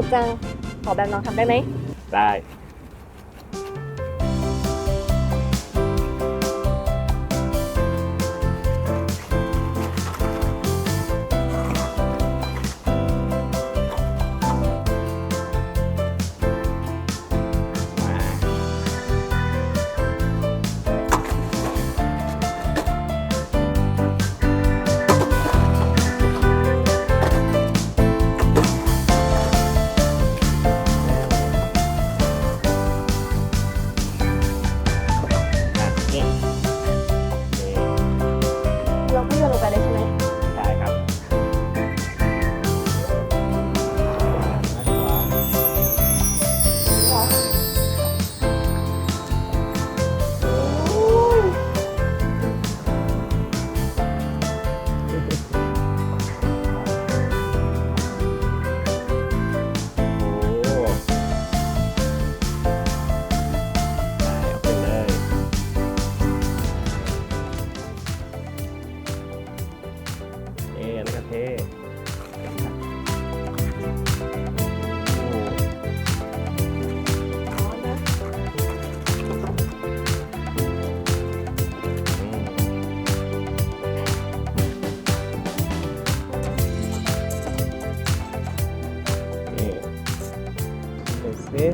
นุกจัง ขอแบบน้องทำได้ไหมได้ ดูสิ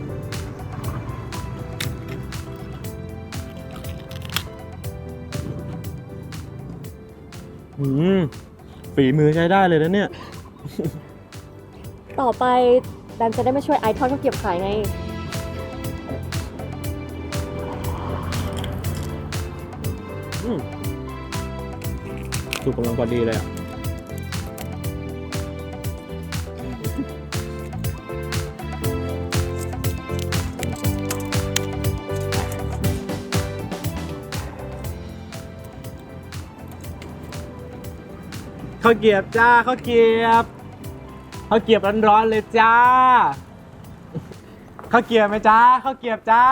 อืมฝีมือใช้ได้เลยนะเนี่ย ต่อไปแบมจะได้มาช่วยไอทอดข้าวเกรียบขายไง อืมสุกกำลังพอดีเลยอะ ข้าวเกรียบจ้าข้าวเกรียบข้าวเกรียบร้อนๆเลยจ้าข้าวเกรียบไหมจ้าข้าวเกรียบจ้า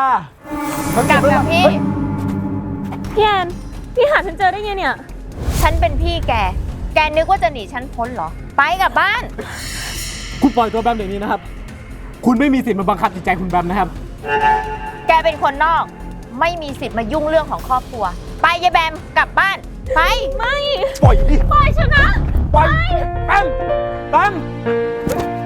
ข้าวเกกรีลัยบบกับพี่พี่แอนพี่หาฉันเจอได้ไงเนี่ย ฉันเป็นพี่แก แกนึกว่าจะหนีฉันพ้นเหรอ ไปกลับบ้าน คุณปล่อยตัวแบมเดี๋ยวนี้นะครับ คุณไม่มีสิทธิ์มาบังคับจิตใจคุณแบมนะครับ แกเป็นคนนอก ไม่มีสิทธิ์มายุ่งเรื่องของครอบครัว ไปยายแบมกลับบ้าน ไป ไม่ ปล่อยดิปล่อยฉันนะ ปล่อยแบมแบมนั่ง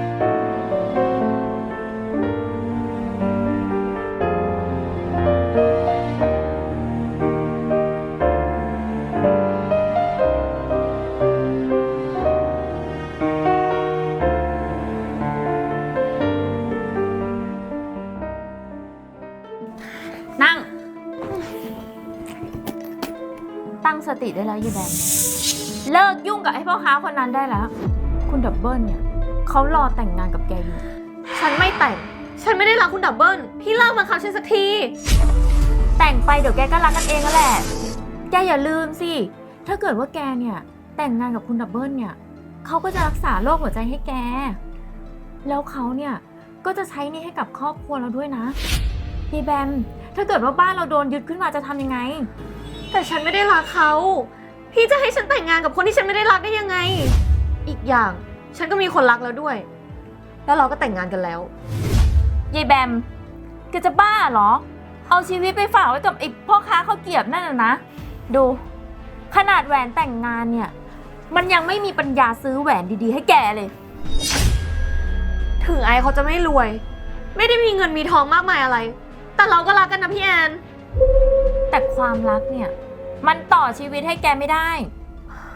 ตั้งสติได้แล้วยายแบมเลิกยุ่งกับไอ้พ่อค้าคนนั้นได้แล้ว คุณดับเบิลเนี่ยเขารอแต่งงานกับแกอยู่ ฉันไม่แต่ง ฉันไม่ได้รักคุณดับเบิลพี่เลิกบังคับฉันสักที แต่งไปเดี๋ยวแกก็รักกันเองก็แหละ แกอย่าลืมสิ ถ้าเกิดว่าแกเนี่ยแต่งงานกับคุณดับเบิลเนี่ยเขาก็จะรักษาโรคหัวใจให้แก แล้วเขาเนี่ยก็จะใช้หนี่ให้กับครอบครัวเราด้วยนะพี่แบม ถ้าเกิดว่าบ้านเราโดนยึดขึ้นมาจะทำยังไง แต่ฉันไม่ได้รักเขา พี่จะให้ฉันแต่งงานกับคนที่ฉันไม่ได้รักได้ยังไง อีกอย่างฉันก็มีคนรักแล้วด้วย แล้วเราก็แต่งงานกันแล้ว ยายแบมแกจะบ้าเหรอ เอาชีวิตไปฝากไว้กับไอ้พ่อค้าข้าวเกรียบนั่นน่ะนะ ดู ขนาดแหวนแต่งงานเนี่ย มันยังไม่มีปัญญาซื้อแหวนดีๆ ให้แกเลย ถึงไอเขาจะไม่รวย ไม่ได้มีเงินมีทองมากมายอะไร แต่เราก็รักกันนะพี่แอน แต่ความรักเนี่ย มันต่อชีวิตให้แกไม่ได้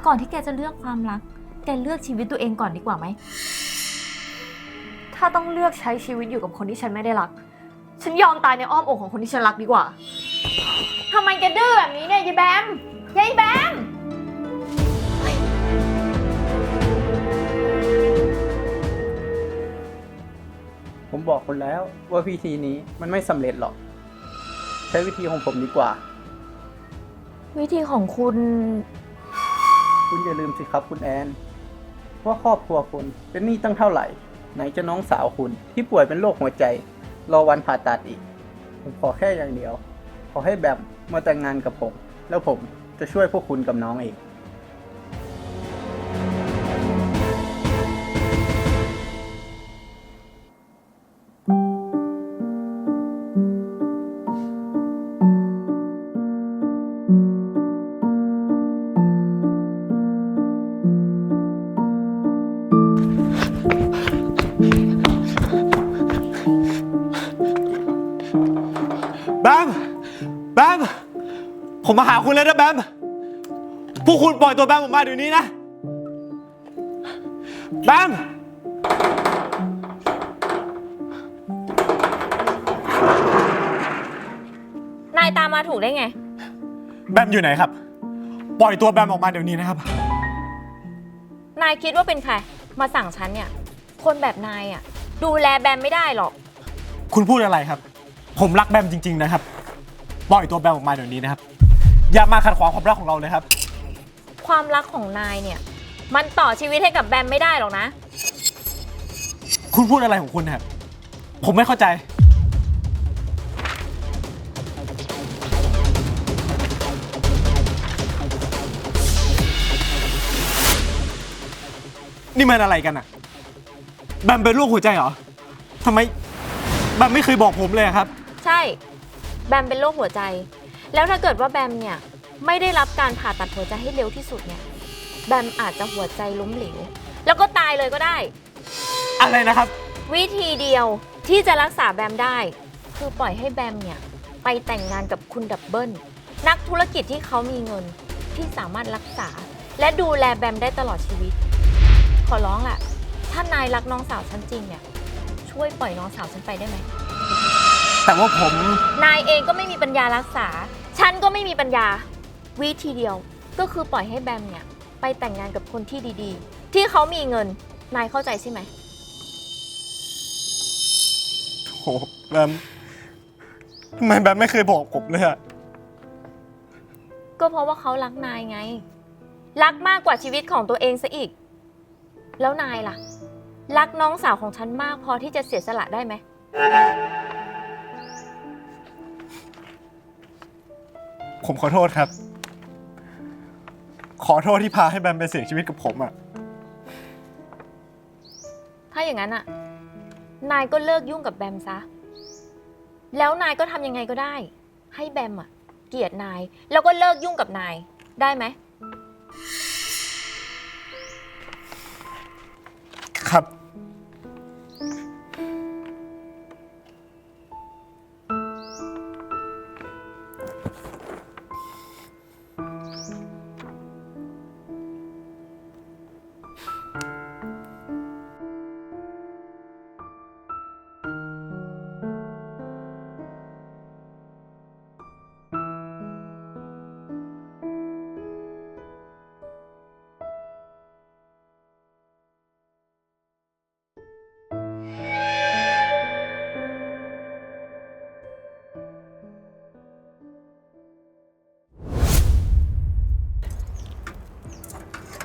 ก่อนที่แกจะเลือกความรัก แกเลือกชีวิตตัวเองก่อนดีกว่าไหม ถ้าต้องเลือกใช้ชีวิตอยู่กับคนที่ฉันไม่ได้รัก ฉันยอมตายในอ้อมอกของคนที่ฉันรักดีกว่า ทำไมแกดื้อแบบนี้เนี่ยยายแบมยายแบม ผมบอกคุณแล้วว่าวิธีนี้มันไม่สำเร็จหรอก ช้วิธีของผมดีกว่า วิธีของคุณ คุณอย่าลืมสิครับคุณแอน ว่าครอบครัวคุณเป็นหนี้ตั้งเท่าไหร่ ไหนจะน้องสาวคุณที่ป่วยเป็นโรคหัวใจ รอวันผ่าตัดอีก ผมขอแค่อย่างเดียว ขอให้แบบมาแต่งงานกับผม แล้วผมจะช่วยพวกคุณกับน้องเอง บม พวกคุณปล่อยตัวแบมออกมาเดี๋ยวนี้นะ แบม นายตามมาถูกได้ไง แบมอยู่ไหนครับ ปล่อยตัวแบมออกมาเดี๋ยวนี้นะครับ นายคิดว่าเป็นใคร มาสั่งฉันเนี่ย คนแบบนายอะ ดูแลแบมไม่ได้หรอก คุณพูดอะไรครับ ผมรักแบมจริง ๆ นะครับ ปล่อยตัวแบมออกมาเดี๋ยวนี้นะครับ อย่ามาขัดขวางความรักของเราเลยครับ ความรักของนายเนี่ย มันต่อชีวิตให้กับแบมไม่ได้หรอกนะ คุณพูดอะไรของคุณนะครับ ผมไม่เข้าใจ นี่มันอะไรกันอะแบมเป็นโรคหัวใจเหรอทำไมแบมไม่เคยบอกผมเลยอะครับ ใช่ แบมเป็นโรคหัวใจ แล้วถ้าเกิดว่าแบมเนี่ยไม่ได้รับการผ่าตัดหัวใจให้เร็วที่สุดเนี่ย แบมอาจจะหัวใจล้มเหลว แล้วก็ตายเลยก็ได้ อะไรนะครับ วิธีเดียวที่จะรักษาแบมได้ คือปล่อยให้แบมเนี่ยไปแต่งงานกับคุณดับเบิลนักธุรกิจที่เขามีเงินที่สามารถรักษา และดูแลแบมได้ตลอดชีวิต ขอร้องล่ะ ถ้านายรักน้องสาวฉันจริงเนี่ย ช่วยปล่อยน้องสาวฉันไปได้ไหม แต่ว่าผม นายเองก็ไม่มีปัญญารักษา ฉันก็ไม่มีปัญญา วิธีเดียวก็คือปล่อยให้แบมเนี่ย ไปแต่งงานกับคนที่ดีๆ ที่เขามีเงิน นายเข้าใจใช่ไหม โหแบมทำไมแบมไม่เคยบอกผมเลยอะก็เพราะว่าเขารักนายไง รักมากกว่าชีวิตของตัวเองซะอีก แล้วนายล่ะ รักน้องสาวของฉันมากพอที่จะเสียสละได้ไหม ผมขอโทษครับ ขอโทษที่พาให้แบมไปเสี่ยงชีวิตกับผมอะถ้าอย่างนั้นอะนายก็เลิกยุ่งกับแบมซะ แล้วนายก็ทำยังไงก็ได้ ให้แบมอะเกลียดนาย แล้วก็เลิกยุ่งกับนาย ได้ไหม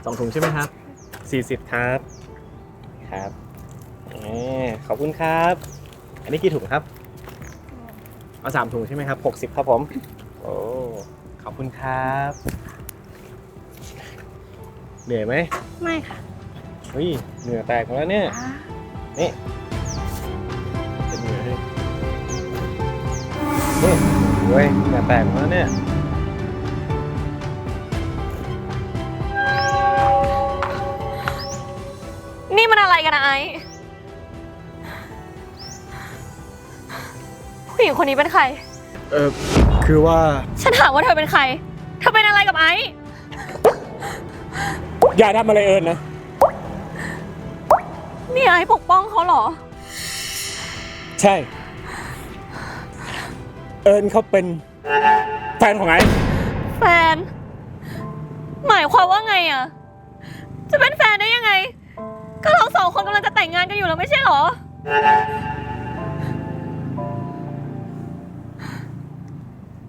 องถุงใช่ไหมครับสี่สิบครับครับแหมขอบคุณครับ อันนี้กี่ถุงครับเอาสามถุงใช่ไหมครับหกสิบครับผม โอ้ขอบคุณครับ เหนื่อยไหมไม่ค่ะเฮ้ยเหนื่อยแตกหมดแล้วเนี่ยนี่เป็นเหนื่อยให้นี่เว้ยเหนื่อยแตกหมดแล้วเนี่ย คนนี้เป็นใคร เออคือว่า ฉันถามว่าเธอเป็นใคร เธอเป็นอะไรกับไอซ์ อย่าทำอะไรเอิญนะ นี่ไอซ์ปกป้องเขาเหรอ ใช่ เอิญเขาเป็นแฟนของไอ้แฟน หมายความว่าไงอะจะเป็นแฟนได้ยังไง ก็เราสองคนกำลังจะแต่งงานกันอยู่แล้วไม่ใช่เหรอ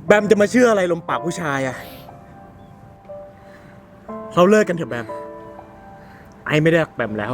แบมจะมาเชื่ออะไรลมปากผู้ชายอะเราเลิกกันเถอะแบม ไอไม่ได้รักแบมแล้ว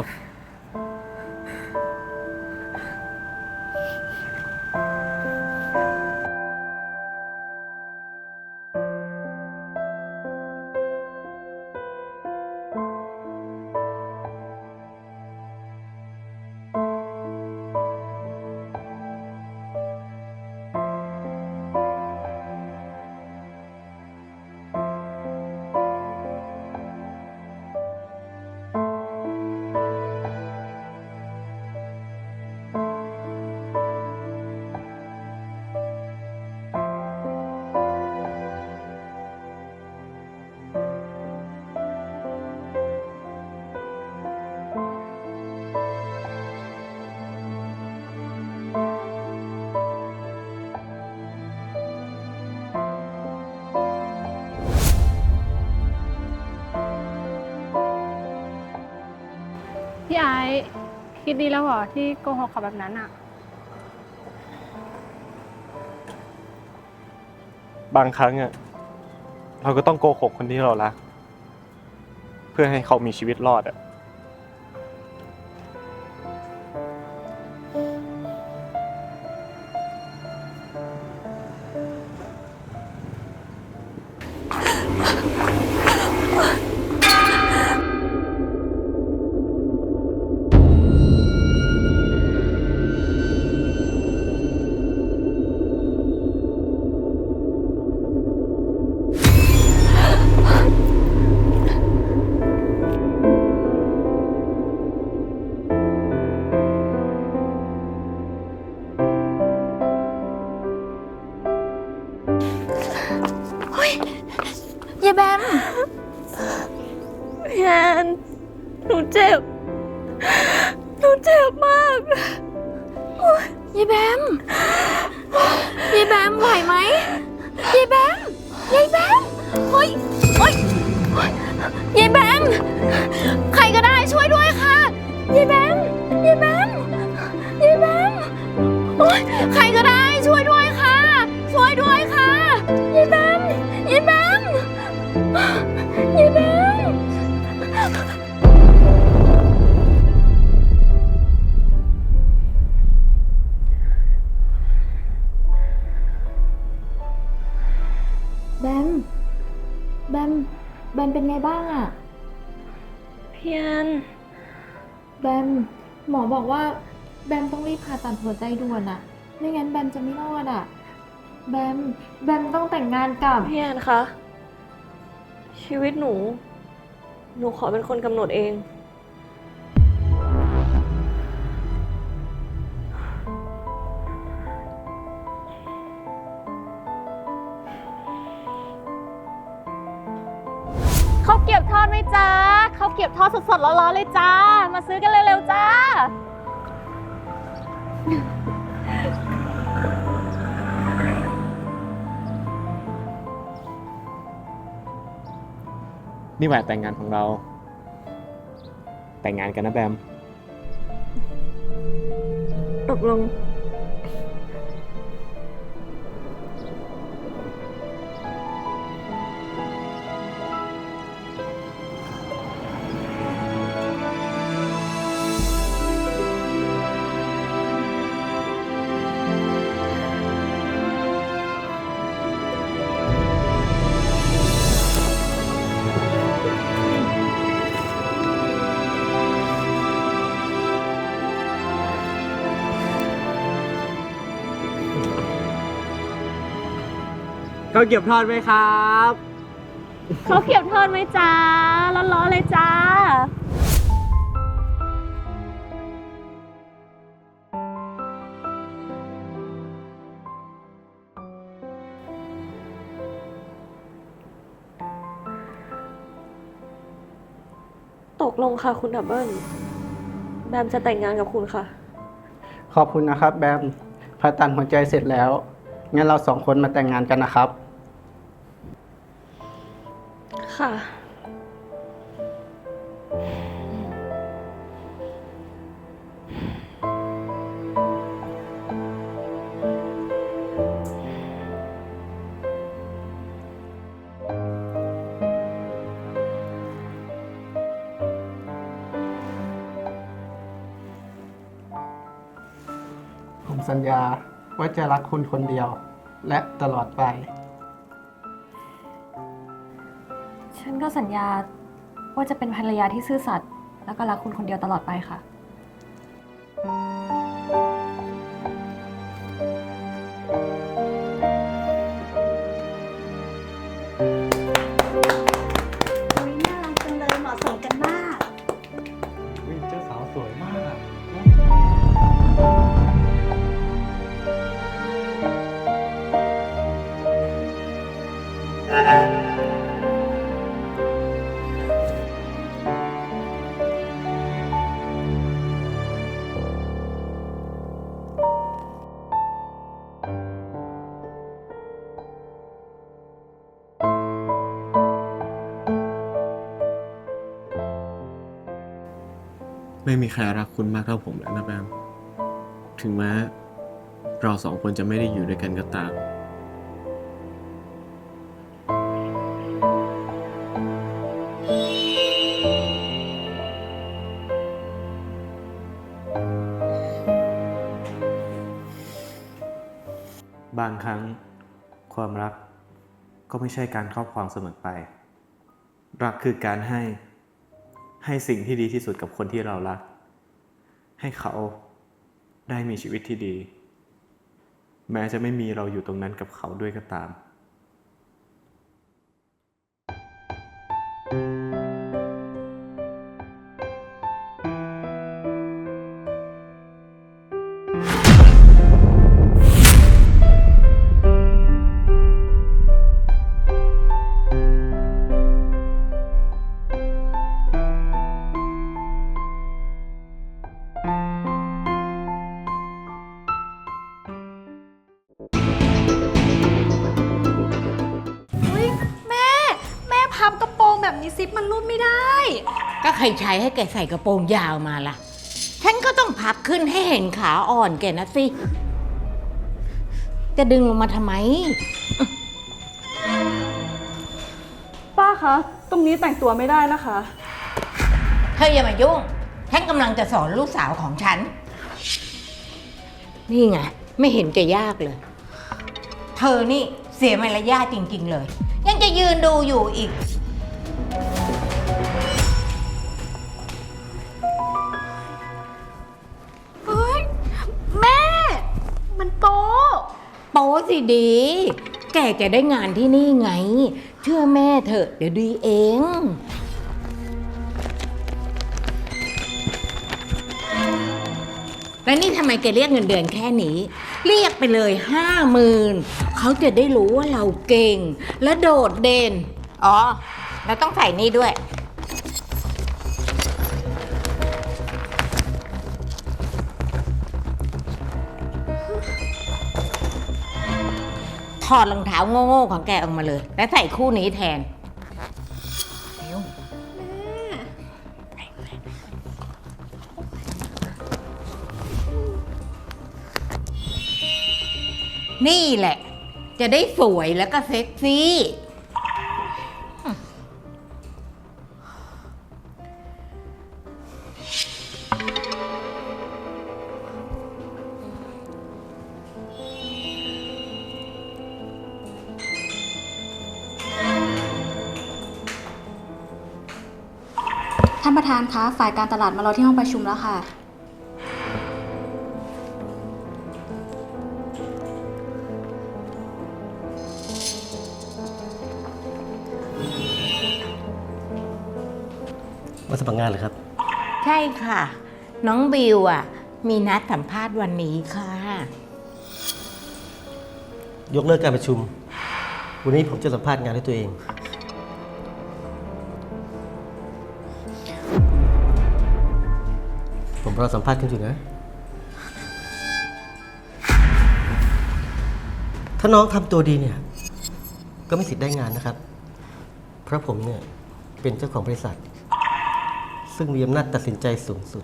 ดีแล้วเหรอที่โกหกเขาแบบนั้นอะ บางครั้งอะเราก็ต้องโกหกคนที่เรารัก เพื่อให้เขามีชีวิตรอดอะ บม แบมต้องแต่งงานกับ พี่แอนคะ ชีวิตหนู หนูขอเป็นคนกำหนดเอง เขาวเกรียบทอดไหมจ้าเขาวเกรียบทอดสดๆร้อนๆเลยจ้า มาซื้อกันเร็วๆจ้า นี่แหวนแต่งงานของเรา แต่งงานกันนะแบม ตกลง เขาเก็บทอดไหมครับเขาวเกรียบทอดไหมจ้าร้อนๆเลยจ้า ตกลงค่ะคุณดับเบิลแบมจะแต่งงานกับคุณค่ะ ขอบคุณนะครับ แบมผ่าตัดหัวใจเสร็จแล้ว งั้นเราสองคนมาแต่งงานกันนะครับ ค่ะ ผมสัญญาว่าจะรักคุณคนเดียว และตลอดไป ก็สัญญาว่าจะเป็นภรรยาที่ซื่อสัตย์แล้วก็รักคุณคนเดียวตลอดไปค่ะ มีใครรักคุณมากเท่าผมแล้วนะแบมถึงแม้เราสองคนจะไม่ได้อยู่ด้วยกันก็ตามบางครั้งความรักก็ไม่ใช่การครอบครองเสมอไป รักคือการให้ ให้สิ่งที่ดีที่สุดกับคนที่เรารัก ให้เขาได้มีชีวิตที่ดี แม้จะไม่มีเราอยู่ตรงนั้นกับเขาด้วยก็ตาม ใครใช้ให้แกใส่กระโปรงยาวมาล่ะ ฉันก็ต้องพับขึ้นให้เห็นขาอ่อนแกนะสิ จะดึงลงมาทำไม ป้าคะ ตรงนี้แต่งตัวไม่ได้นะคะ เธออย่ามายุ่ง ฉันกำลังจะสอนลูกสาวของฉัน นี่ไง ไม่เห็นจะยากเลย เธอนี่เสียมารยาทจริง ๆ เลย ยังจะยืนดูอยู่อีก โป๊สิดี แกจะได้งานที่นี่ไง เชื่อแม่เถอะเดี๋ยวดีเอง แล้วนี่ทำไมแกเรียกเงินเดือนแค่นี้ เรียกไปเลยห้าหมื่นเขาจะได้รู้ว่าเราเก่ง และโดดเด่น อ๋อแล้วต้องใส่นี่ด้วย ถอดรองเท้าโง่ๆของแกออกมาเลย แล้วใส่คู่นี้แทนเร็วนี่แหละ จะได้สวยแล้วก็เซ็กซี่ ประธานคะ ฝ่ายการตลาดมารอที่ห้องประชุมแล้วค่ะ มาสมัครงานเหรอครับ ใช่ค่ะ น้องบิวอะ มีนัดสัมภาษณ์วันนี้ค่ะ ยกเลิกการประชุม วันนี้ผมจะสัมภาษณ์งานด้วยตัวเอง รอสัมภาษณ์คุณอยู่นะ ถ้าน้องทำตัวดีเนี่ย ก็ไม่สิทธิ์ได้งานนะครับ เพราะผมเนี่ย เป็นเจ้าของบริษัท ซึ่งมีอำนาจตัดสินใจสูงสุด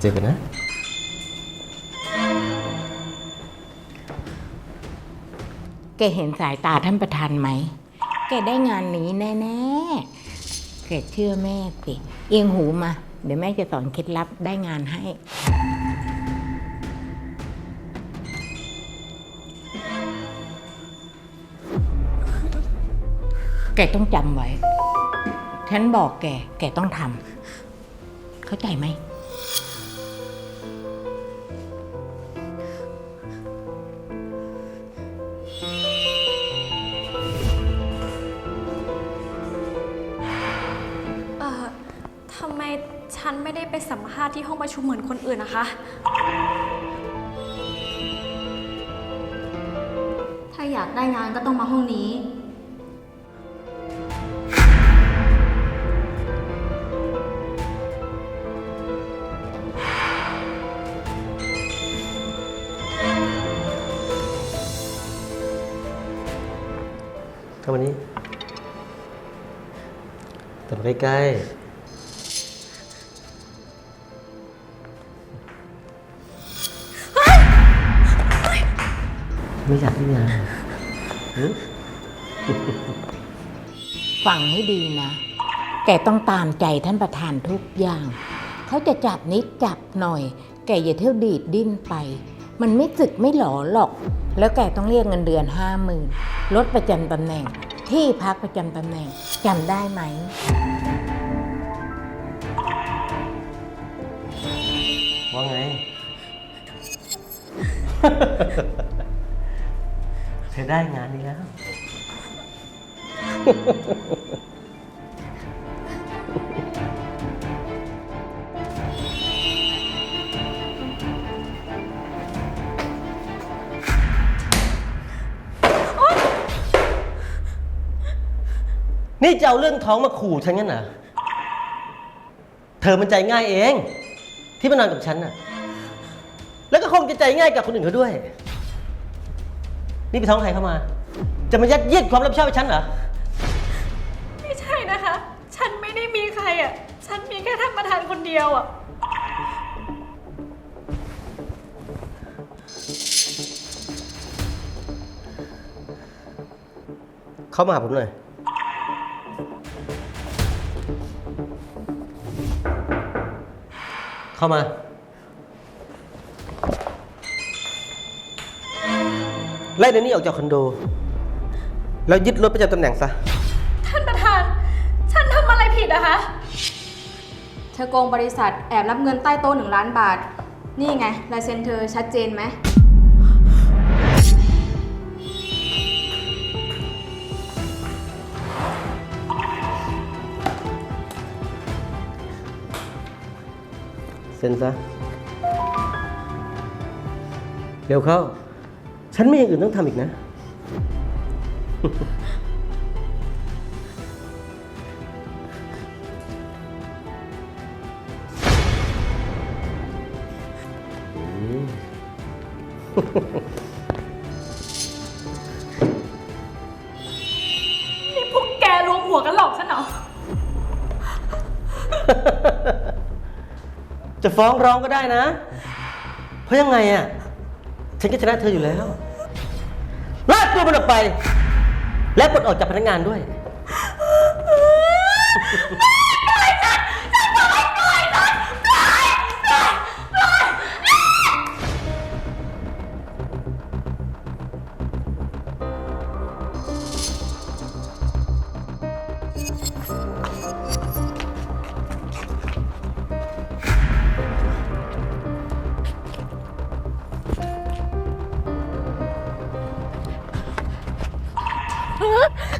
เจอกันนะ แกเห็นสายตาท่านประธานไหม แกได้งานนี้แน่ ๆ แกเชื่อแม่สิ เอียงหูมา เดี๋ยวแม่จะสอนเคล็ดลับได้งานให้ แกต้องจำไว้ ฉันบอกแก แกต้องทำ เข้าใจไหม มือนคนอื่นนะคะ ถ้าอยากได้งานก็ต้องมาห้องนี้ เข้ามานี้แต่มาใกล้ๆ ไม่อยากได้งานหึฟังให้ดีนะ แกต้องตามใจท่านประธานทุกอย่าง เขาจะจับนิดจับหน่อย แกอย่าเที่ยวดีดดิ้นไป มันไม่สึกไม่หลอหรอก แล้วแกต้องเรียกเงินเดือนห้าหมื่นลดประจำตำแหน่ง ที่พักประจำตำแหน่งจำได้ไหม ว่าไงเธ อได้งานนี้แล้ว นี่จะเอาเรื่องท้องมาขู่ฉันงั้นเหรอ เธอมันใจง่ายเอง ที่มานอนกับฉันน่ะ แล้วก็คงจะใจง่ายกับคนอื่นเขาด้วย นี่ไปท้องใครเข้ามา จะมายัดเยียดความรับผิดชอบให้ฉันเหรอ ไม่ใช่นะคะ ฉันไม่ได้มีใครอะ ฉันมีแค่ท่านประธานคนเดียวอะ เข้ามาหาผมหน่อย เข้ามา ไล่เดนนี่ออกจากคอนโด แล้วยึดรถประจำตำแหน่งซะ ท่านประธาน ฉันทำอะไรผิดอะคะ เธอโกงบริษัทแอบรับเงินใต้โต๊ะหนึ่งล้านบาท นี่ไงลายเซ็นเธอชัดเจนไหม เซ็นซะ เร็วเข้า ฉันไม่อย่างอื่นต้องทำอีกนะ นี่พวกแกรวมหัวกันหลอกฉันเหรอ จะฟ้องร้องก็ได้นะ เพราะยังไงอะ ฉันก็ชนะเธออยู่แล้วลาก ตัวมันออกไป และปลดออกจากพนักงานด้วย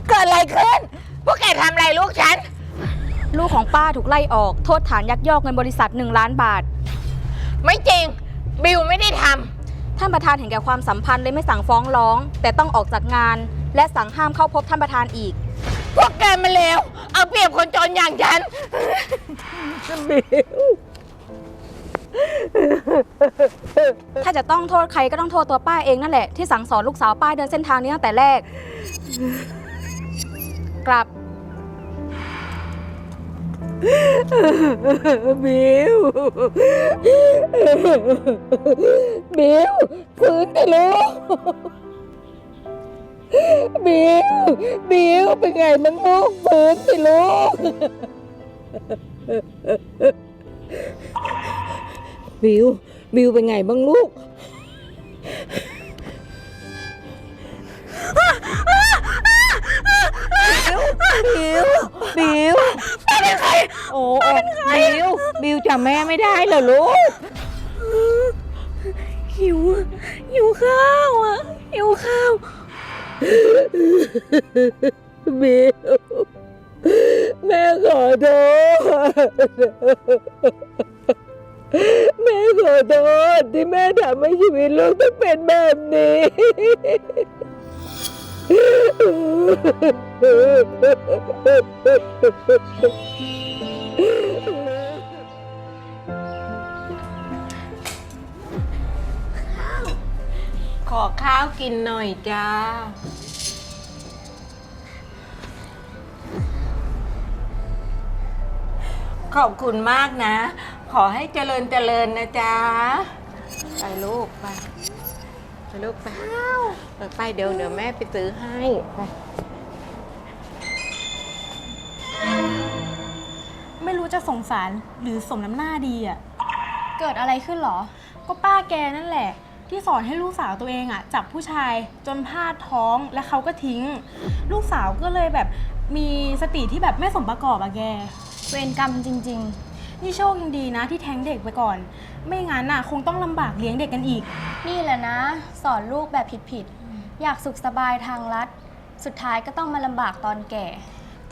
เกิดอะไรขึ้น พวกแกทำอะไรลูกฉัน ลูกของป้าถูกไล่ออก โทษฐานยักยอกเงินบริษัท 1 ล้านบาท ไม่จริง บิวไม่ได้ทท่านประธานเห็นแก่ความสัมพันธ์เลยไม่สั่งฟ้องร้อง แต่ต้องออกจากงาน และสั่งห้ามเข้าพบท่านประธานอีกำพวกแกมาเลวเอาเปรียบคนจนอย่างฉัน ถ้าจะต้องโทษใครก็ต้องโทษตัวป้าเองนั่นแหละที่สั่งสอนลูกสาวป้าเดินเส้นทางนี้ตั้งแต่แรก กลับบิวบิวฟื้นไปลูกบิวบิวเป็นไงมันลูกฟื้นไปลูก บิว บิวเป็นไงบ้างลูกบิว บิวแม่เป็นใคร โอ้โอ้บิว บิวจำแม่ไม่ได้เหรอลูก หิว หิวข้าวอะ หิวข้าว บิว แม่ขอโทษ แม่ขอโทษที่แม่ทำให้ชีวิตลูกต้องเป็นแบบนี้ ขอข้าวกินหน่อยจ้า ขอบคุณมากนะ ขอให้เจริญเจริญนะจ๊ะ ไปลูกไป ไปลูกไปเออไปเดี๋ยวเดี๋ยวแม่ไปซื้อให้ไปไม่รู้จะสงสารหรือสมน้ำหน้าดีอะ เกิดอะไรขึ้นเหรอ ก็ป้าแกนั่นแหละ ที่สอนให้ลูกสาวตัวเองอะ จับผู้ชายจนพลาดท้องและเขาก็ทิ้ง ลูกสาวก็เลยแบบมีสติที่แบบไม่สมประกอบอะแก เวรกรรมจริง นี่โชคยังดีนะที่แท้งเด็กไปก่อน ไม่งั้นน่ะคงต้องลำบากเลี้ยงเด็กกันอีกๆนี่แหละนะ สอนลูกแบบผิดๆ อยากสุขสบายทางลัดสุดท้ายก็ต้องมาลำบากตอนแก่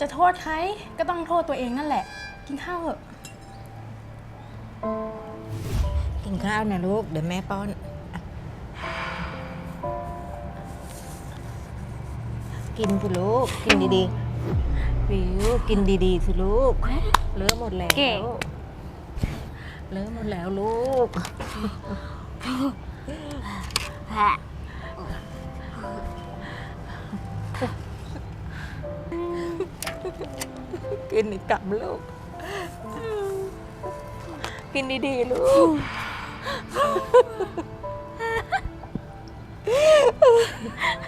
จะโทษใครก็ต้องโทษตัวเองนั่นแหละ กินข้าวเถอะกินข้าวนะลูก เดี๋ยวแม่ป้อนอะกินสิลูก กินดีๆวิวกินดีๆสิลูกเลอะหมดแล้ว เก่งเลอะหมดแล้วลูก กินอีกกลับลูก กินดีๆลูกทำไ